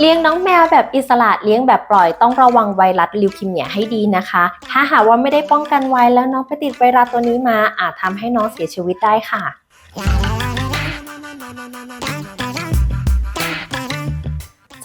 เลี้ยงน้องแมวแบบอิสระเลี้ยงแบบปล่อยต้องระวังไวรัสลิวคิเมียให้ดีนะคะ ถ้าหากว่าไม่ได้ป้องกันไว้แล้วน้องไปติดไวรัสตัวนี้มาอาจทำให้น้องเสียชีวิตได้ค่ะ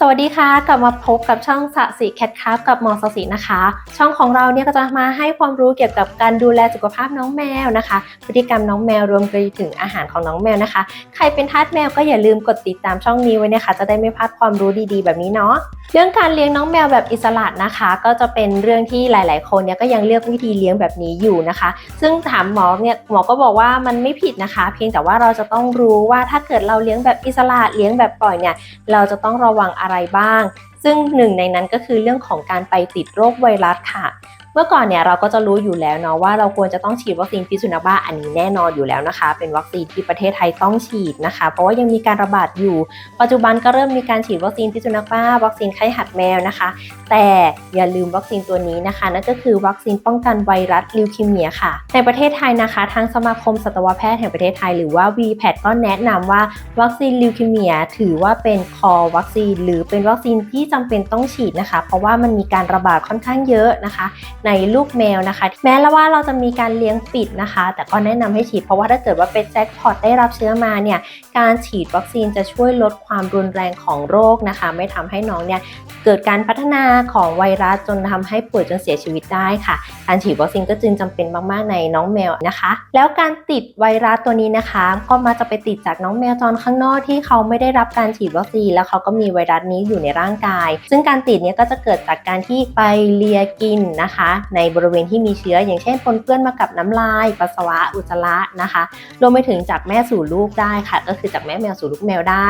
สวัสดีค่ะ กลับมาพบกับช่องสะสีแคทครับกับหมอสสีนะคะ ช่องของเราเนี่ยก็จะมาให้ความรู้เกี่ยวกับการดูแลสุขภาพน้องแมวนะคะ พฤติกรรมน้องแมวรวมไปถึงอาหารของน้องแมวนะคะ ใครเป็นทาสแมวก็อย่าลืมกดติดตามช่องนี้ไว้นะคะ จะได้ไม่พลาดความรู้ดีๆ แบบนี้เนาะเรื่องการเลี้ยงน้องแมวแบบอิสระนะคะ ก็จะเป็นเรื่องที่หลาย ๆ คนเนี่ยก็ยังเลือกวิธีเลี้ยงแบบนี้อยู่นะคะ ซึ่งถามหมอเนี่ยหมอก็บอกว่ามันไม่ผิดนะคะ เพียงแต่ว่าเราจะต้องรู้ว่าถ้าเกิดเราเลี้ยงแบบอิสระเลี้ยงแบบปล่อยเนี่ยเราจะต้องระวังอะไรบ้าง ซึ่งหนึ่งในนั้นก็คือเรื่องของการไปติดโรคไวรัสค่ะ เมื่อก่อนเนี่ยเราก็จะรู้อยู่แล้วเนาะว่าเราควรจะต้องฉีดวัคซีนพิษสุนัขบ้าอันนี้แน่นอนอยู่แล้วนะคะ เป็นวัคซีนที่ประเทศไทยต้องฉีดนะคะ เพราะว่ายังมีการระบาดอยู่ ปัจจุบันก็เริ่มมีการฉีดวัคซีนพิษสุนัขบ้า วัคซีนไข้หัดแมวนะคะ แต่อย่าลืมวัคซีนตัวนี้นะคะ นั่นก็คือวัคซีนป้องกันไวรัสลิวคิเมียค่ะ ในประเทศไทยนะคะทางสมาคมสัตวแพทย์แห่งประเทศไทยหรือว่า VPAT ก็แนะนำว่าวัคซีนลิวคิเมียถือว่าเป็นคอวัคซีน หรือเป็นวัคซีนที่จำเป็นต้องฉีดนะคะ เพราะว่ามันมีการระบาดค่อนข้างเยอะนะคะในลูกแมวนะคะ แม้แล้วว่าเราจะมีการเลี้ยงปิดนะคะ แต่ก็แนะนำให้ฉีดเพราะว่าถ้าเกิดว่าเป็นแจ็คพอตได้รับเชื้อมาเนี่ยการฉีดวัคซีนจะช่วยลดความรุนแรงของโรคนะคะ ไม่ทำให้น้องเนี่ยเกิดการพัฒนาของไวรัสจนทำให้ป่วยจนเสียชีวิตได้ค่ะ การฉีดวัคซีนก็จึงจำเป็นมากๆในน้องแมวนะคะ แล้วการติดไวรัสตัวนี้นะคะ ก็มาจะไปติดจากน้องแมวจรข้างนอกที่เขาไม่ได้รับการฉีดวัคซีนแล้วเขาก็มีไวรัสนี้อยู่ในร่างกาย ซึ่งการติดเนี่ยก็จะเกิดจากการที่ไปเลียกินนะคะในบริเวณที่มีเชื้อ อย่างเช่นปนเปื้อนมากับน้ำลาย ปัสสาวะอุจจาระนะคะรวมไปถึงจากแม่สู่ลูกได้ค่ะ ก็คือจากแม่แมวสู่ลูกแมวได้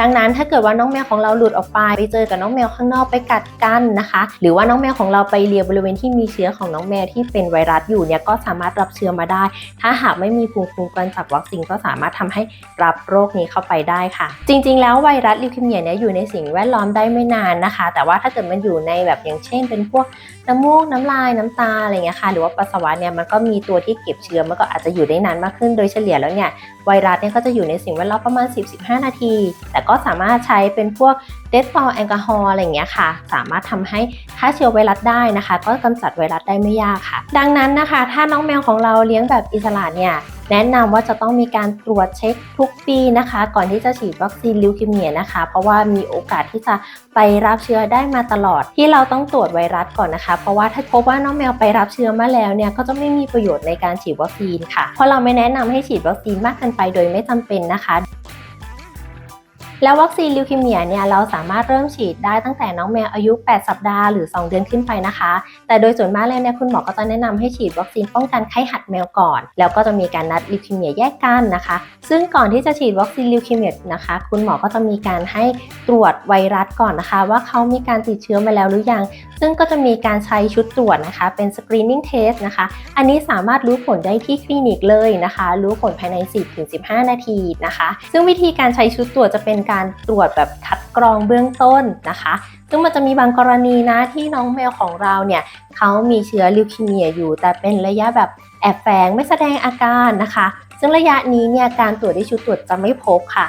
ดังนั้นถ้าเกิดว่าน้องแมวของเราหลุดออกไปไปเจอกับน้องแมวข้างนอกไปกัดกันนะคะ หรือว่าน้องแมวของเราไปเลียบริเวณที่มีเชื้อของน้องแมวที่เป็นไวรัสอยู่เนี่ยก็สามารถรับเชื้อมาได้ ถ้าหากไม่มีภูมิคุ้มกันจากวัคซีนก็สามารถทำให้รับโรคนี้เข้าไปได้ค่ะ จริง ๆ แล้วไวรัสลิวคิเมียเนี่ยอยู่ในสิ่งแวดล้อมได้ไม่นานนะคะ แต่ว่าถ้าเกิดมันอยู่ในแบบอย่างเช่น เป็นพวกน้ำมูกน้ำลายน้ำตาอะไรเงี้ยค่ะ หรือว่าปัสสาวะเนี่ยมันก็มีตัวที่เก็บเชื้อมันก็อาจจะอยู่ได้นานมากขึ้นโดยเฉลี่ยแล้วเนี่ยไวรัสเนี่ยก็จะอยู่ในสิ่งแวดล้อมประมาณ 10-15 นาที แต่ก็สามารถใช้เป็นพวกเดสตอลแอลกอฮอล์อะไรอย่างเงี้ยค่ะ สามารถทำให้ฆ่าเชื้อไวรัสได้นะคะ ก็กำจัดไวรัสได้ไม่ยากค่ะ ดังนั้นนะคะ ถ้าน้องแมวของเราเลี้ยงแบบอิสระเนี่ย แนะนำว่าจะต้องมีการตรวจเช็คทุกปีนะคะ ก่อนที่จะฉีดวัคซีนลิวคิเมียนะคะ เพราะว่ามีโอกาสที่จะไปรับเชื้อได้มาตลอด ที่เราต้องตรวจไวรัสก่อนนะคะ เพราะว่าถ้าพบว่าน้องแมวไปรับเชื้อมาแล้วเนี่ยก็จะไม่มีประโยชน์ในการฉีดวัคซีนค่ะ เพราะเราไม่แนะนำให้ฉีดวัคซีนมากเกินไปโดยไม่จำเป็นนะคะ แล้ววัคซีนลิวคิเมียเนี่ยเราสามารถเริ่มฉีดได้ตั้งแต่น้องแมวอายุ 8 สัปดาห์หรือ 2 เดือนขึ้นไปนะคะ แต่โดยส่วนมากแล้วเนี่ยคุณหมอก็จะแนะนำให้ฉีดวัคซีนป้องกันไข้หัดแมวก่อน แล้วก็จะมีการนัดลิวคิเมียแยกกันนะคะ ซึ่งก่อนที่จะฉีดวัคซีนลิวคิเมียนะคะ คุณหมอก็จะมีการให้ตรวจไวรัสก่อนนะคะ ว่าเขามีการติดเชื้อมาแล้วหรือยัง ซึ่งก็จะมีการใช้ชุดตรวจนะคะ เป็น screening test นะคะ อันนี้สามารถรู้ผลได้ที่คลินิกเลยนะคะ รู้ผลภายใน 10-15 นาทีนะคะ ซึ่งวิธีการใช้ชุดตรวจจะเป็นการตรวจแบบคัดกรองเบื้องต้นนะคะ ซึ่งมันจะมีบางกรณีนะที่น้องแมวของเราเนี่ยเขามีเชื้อลิวคิเมียอยู่ แต่เป็นระยะแบบแอบแฝงไม่แสดงอาการนะคะ ซึ่งระยะนี้เนี่ยการตรวจด้วยชุดตรวจจะไม่พบค่ะ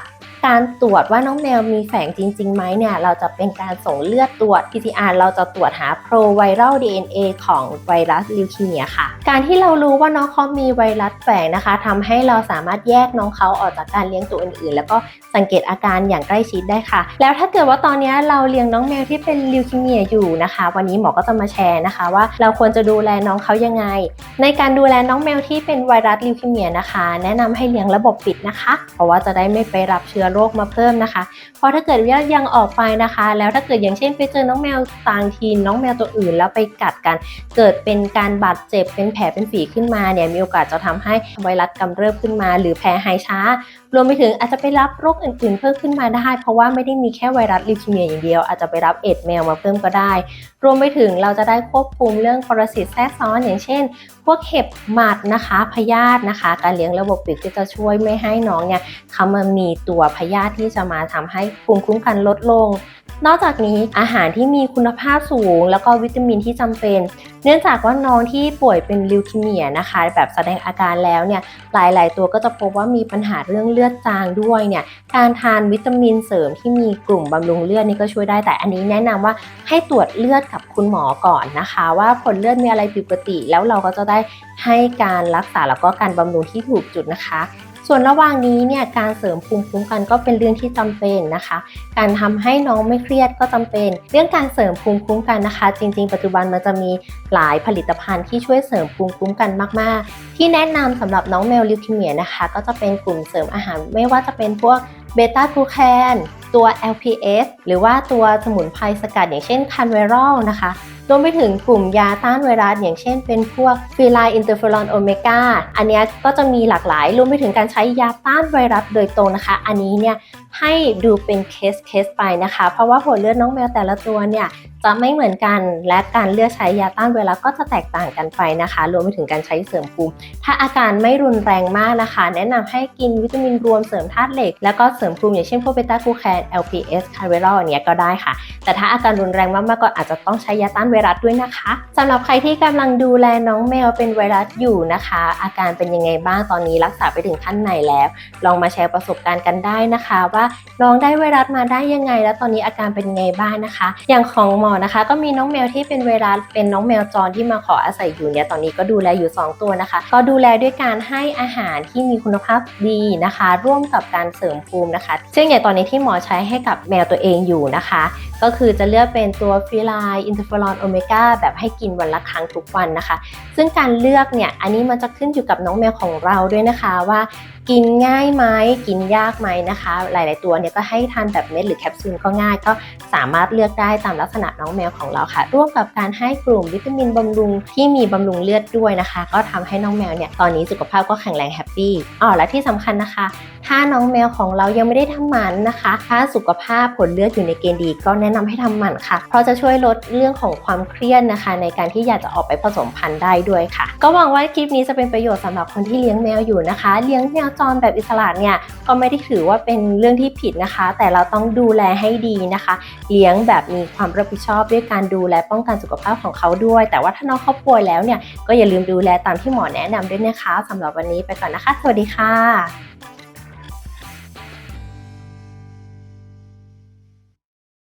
การตรวจว่าน้องแมวมีแฝงจริงๆไหมเนี่ยเราจะเป็นการส่งเลือดตรวจ PCR เราจะตรวจหา proviral DNA ของไวรัสลิวคีเมียค่ะ การที่เรารู้ว่าน้องเขามีไวรัสแฝงนะคะทำให้เราสามารถแยกน้องเขาออกจากการเลี้ยงตัวอื่นๆ แล้วก็สังเกตอาการอย่างใกล้ชิดได้ค่ะ แล้วถ้าเกิดว่าตอนนี้เราเลี้ยงน้องแมวที่เป็นลิวคีเมียอยู่นะคะ วันนี้หมอก็จะมาแชร์นะคะว่าเราควรจะดูแลน้องเขายังไง ในการดูแลน้องแมวที่เป็นไวรัสลิวคีเมียนะคะ แนะนำให้เลี้ยงระบบปิดนะคะ เพราะว่าจะได้ไม่ไปรับเชื้อโรคมาเพิ่มนะคะ เพราะถ้าเกิดว่ายังออกไปนะคะ แล้วถ้าเกิดอย่างเช่นไปเจอน้องแมวต่างทีนน้องแมวตัวอื่น แล้วไปกัดกัน เกิดเป็นการบาดเจ็บเป็นแผลเป็นฝีขึ้นมาเนี่ยมีโอกาสจะทำให้ไวรัสกำเริบขึ้นมา หรือแผลหายช้า รวมไปถึงอาจจะไปรับโรคอื่นๆ เพิ่มขึ้นมาได้ เพราะว่าไม่ได้มีแค่ไวรัสลิวคีเมียอย่างเดียว อาจจะไปรับเอดแมวมาเพิ่มก็ได้ รวมไปถึงเราจะได้ควบคุมเรื่องปรสิตแทรกซ้อนอย่างเช่น พวกเห็บหมัดนะคะพยาธินะคะ การเลี้ยงระบบปิดก็จะช่วยไม่ให้น้องเนี่ยเขามามีตัวพยาธิที่จะมาทำให้ภูมิคุ้มกันลดลง นอกจากนี้อาหารที่มีคุณภาพสูง แล้วก็วิตามินที่จำเป็น เนื่องจากว่าน้องที่ป่วยเป็นลิวคีเมียนะคะ แบบแสดงอาการแล้วเนี่ยหลาย ๆ ตัวก็จะพบว่ามีปัญหาเรื่องเลือดจางด้วยเนี่ยการทานวิตามินเสริมที่มีกลุ่มบำรุงเลือดนี่ก็ช่วยได้แต่อันนี้แนะนำว่าให้ตรวจเลือดกับคุณหมอก่อนนะคะ ว่าผลเลือดมีอะไรผิดปกติ แล้วเราก็จะได้ให้การรักษาแล้วก็การบำรุงที่ถูกจุดนะคะ ส่วนระหว่างนี้เนี่ยการเสริมภูมิคุ้มกันก็เป็นเรื่องที่จำเป็นนะคะ การทำให้น้องไม่เครียดก็จำเป็น เรื่องการเสริมภูมิคุ้มกันนะคะ จริง ๆ ปัจจุบันมันจะมีหลายผลิตภัณฑ์ที่ช่วยเสริมภูมิคุ้มกันมาก ๆ ที่แนะนำสำหรับน้องแมวลิวคีเมียนะคะ ก็จะเป็นกลุ่มเสริมอาหาร ไม่ว่าจะเป็นพวกเบต้ากลูแคนตัว LPS หรือว่าตัวสมุนไพรสกัดอย่างเช่นคันเวรอลนะคะ รวมไปถึงกลุ่มยาต้านไวรัสอย่างเช่นเป็นพวกฟีไลอินเตอร์เฟอรอนโอเมก้าอันนี้ก็จะมีหลากหลาย รวมไปถึงการใช้ยาต้านไวรัสโดยตรงนะคะ อันนี้เนี่ยให้ดูเป็นเคสเคสไปนะคะ เพราะว่าผลเลือดน้องแมวแต่ละตัวเนี่ยจะไม่เหมือนกันและการเลือกใช้ยาต้านไวรัสก็จะแตกต่างกันไปนะคะ รวมไปถึงการใช้เสริมภูมิ ถ้าอาการไม่รุนแรงมากนะคะ แนะนำให้กินวิตามินรวมเสริมธาตุเหล็ก แล้วก็เสริมภูมิอย่างเช่นพวกเบต้ากูแคน LPS คาร์เวรอลอย่างเงี้ยก็ได้ค่ะ แต่ถ้าอาการรุนแรงมากๆก็อาจจะต้องใช้ยาต้านไวรัสด้วยนะคะสำหรับใครที่กำลังดูแลน้องแมวเป็นไวรัสอยู่นะคะ อาการเป็นยังไงบ้างตอนนี้รักษาไปถึงขั้นไหนแล้ว ลองมาแชร์ประสบการณ์กันได้นะคะ ว่าน้องได้ไวรัสมาได้ยังไง แล้วตอนนี้อาการเป็นยังไงบ้างนะคะ อย่างของหมอนะคะ ก็มีน้องแมวที่เป็นไวรัสเป็นน้องแมวจรที่มาขออาศัยอยู่เนี่ยตอนนี้ก็ดูแลอยู่ 2 ตัวนะคะ ก็ดูแลด้วยการให้อาหารที่มีคุณภาพดีนะคะ ร่วมกับการเสริมภูมินะคะ ซึ่งอย่างตอนนี้ที่หมอใช้ให้กับแมวตัวเองอยู่นะคะ ก็คือจะเลือกเป็นตัวฟิลายอินเตอร์เฟอรอนโอเมก้าแบบให้กินวันละครั้งทุกวันนะคะ ซึ่งการเลือกเนี่ยอันนี้มันจะขึ้นอยู่กับน้องแมวของเราด้วยนะคะว่ากินง่ายไหมกินยากไหมนะคะ หลาย ๆ ตัวเนี่ยก็ให้ทานแบบเม็ดหรือแคปซูลก็ง่ายก็สามารถเลือกได้ตามลักษณะน้องแมวของเราค่ะ ร่วมกับการให้กลุ่มวิตามินบำรุงที่มีบำรุงเลือดด้วยนะคะ ก็ทำให้น้องแมวเนี่ยตอนนี้สุขภาพก็แข็งแรงแฮปปี้อ๋อและที่สำคัญนะคะ ถ้าน้องแมวของเรายังไม่ได้ทำหมันนะคะ ถ้าสุขภาพผลเลือดอยู่ในเกณฑ์ดี ก็แนะนำให้ทำหมันค่ะ เพราะจะช่วยลดเรื่องของความเครียดนะคะ ในการที่อยากจะออกไปผสมพันธุ์ได้ด้วยค่ะ ก็หวังว่าคลิปนี้จะเป็นประโยชน์สำหรับคนที่เลี้ยงแมวอยู่นะคะ เลี้ยงแมวจรแบบอิสระเนี่ยก็ไม่ได้ถือว่าเป็นเรื่องที่ผิดนะคะ แต่เราต้องดูแลให้ดีนะคะ เลี้ยงแบบมีความรับผิดชอบด้วยการดูแลป้องกันสุขภาพของเขาด้วย แต่ว่าถ้าน้องเขาป่วยแล้วเนี่ยก็อย่าลืมดูแลตามที่หมอแนะนำด้วยนะคะสำหรับวันนี้ไปก่อนนะคะ สวัสดีค่ะ